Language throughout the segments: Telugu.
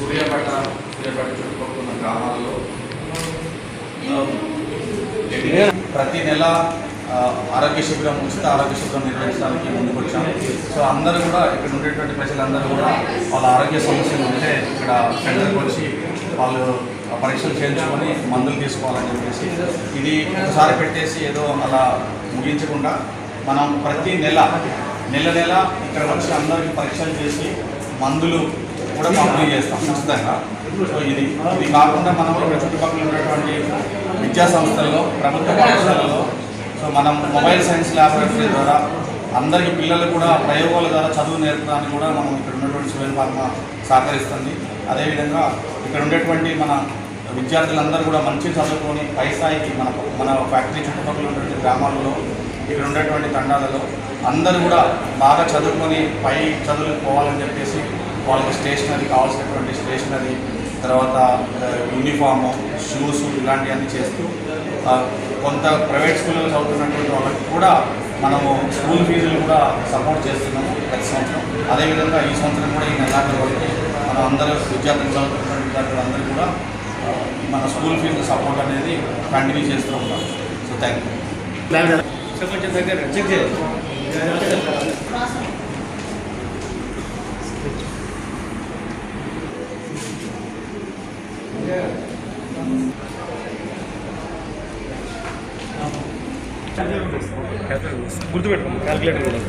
సూర్యాపేట సూర్యాపేట చుట్టుపక్కల ఉన్న గ్రామాల్లో ప్రతి నెల ఆరోగ్య శిబిరం ఉచిత ఆరోగ్య శిబిరం నిర్వహించడానికి ముందుకు వచ్చాం. సో అందరూ కూడా ఇక్కడ ఉండేటువంటి ప్రజలందరూ కూడా వాళ్ళ ఆరోగ్య సమస్యలు ఉంటే ఇక్కడ సెంటర్కి వచ్చి వాళ్ళు పరీక్షలు చేయించుకొని మందులు తీసుకోవాలని చెప్పేసి ఇది ఒకసారి పెట్టేసి ఏదో అలా ముగించకుండా మనం ప్రతి నెల నెల నెల ఇక్కడ వచ్చి అందరికీ పరీక్షలు చేసి మందులు కూడా పంపిణీ చేస్తాం ఖచ్చితంగా. సో ఇది ఇది కాకుండా మనం ఇక్కడ చుట్టుపక్కల ఉన్నటువంటి విద్యా సంస్థల్లో ప్రభుత్వ పాఠశాలలో సో మనం మొబైల్ సైన్స్ ల్యాబొరేటరీ ద్వారా అందరికీ పిల్లలు కూడా ప్రయోగాల ద్వారా చదువు నేర్పడానికి కూడా మనం ఇక్కడ ఉన్నటువంటి స్వయం ఫార్మ సహకరిస్తుంది. అదేవిధంగా ఇక్కడ ఉండేటువంటి మన విద్యార్థులందరూ కూడా మంచి చదువుకొని పై స్థాయికి మన మన ఫ్యాక్టరీ చుట్టుపక్కల ఉన్నటువంటి గ్రామాలలో ఇక్కడ ఉండేటువంటి తండాలలో అందరూ కూడా బాగా చదువుకొని పై చదువులకు పోవాలని చెప్పేసి వాళ్ళకి స్టేషనరీ కావాల్సినటువంటి స్టేషనరీ తర్వాత యూనిఫాము షూస్ ఇలాంటివన్నీ చేస్తూ కొంత ప్రైవేట్ స్కూల్లో చదువుతున్నటువంటి వాళ్ళకి కూడా మనము స్కూల్ ఫీజులు కూడా సపోర్ట్ చేస్తున్నాము ప్రతి సంవత్సరం. అదేవిధంగా ఈ సంవత్సరం కూడా ఈ నెలాఖరు వరకు మనం అందరూ విద్యార్థులు చదువుతున్నటువంటి విద్యార్థులు అందరూ కూడా మన స్కూల్ ఫీజు సపోర్ట్ అనేది కంటిన్యూ చేస్తూ ఉంటాం సో థ్యాంక్ యూ కొంచెం దగ్గర గుర్తుపెట్టుకోండి క్యాల్కులేటర్ కూడా.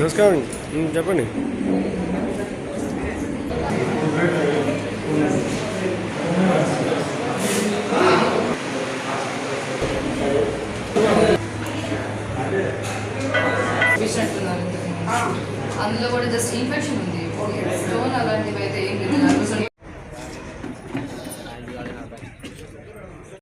నమస్కారం ఉమ్, చెప్పండి. చూసినట్టున్నారు అందులో కూడా జస్ట్ ఇన్ఫెక్షన్ ఉంది. స్టోన్ అలాంటివి అయితే ఏం లేదు.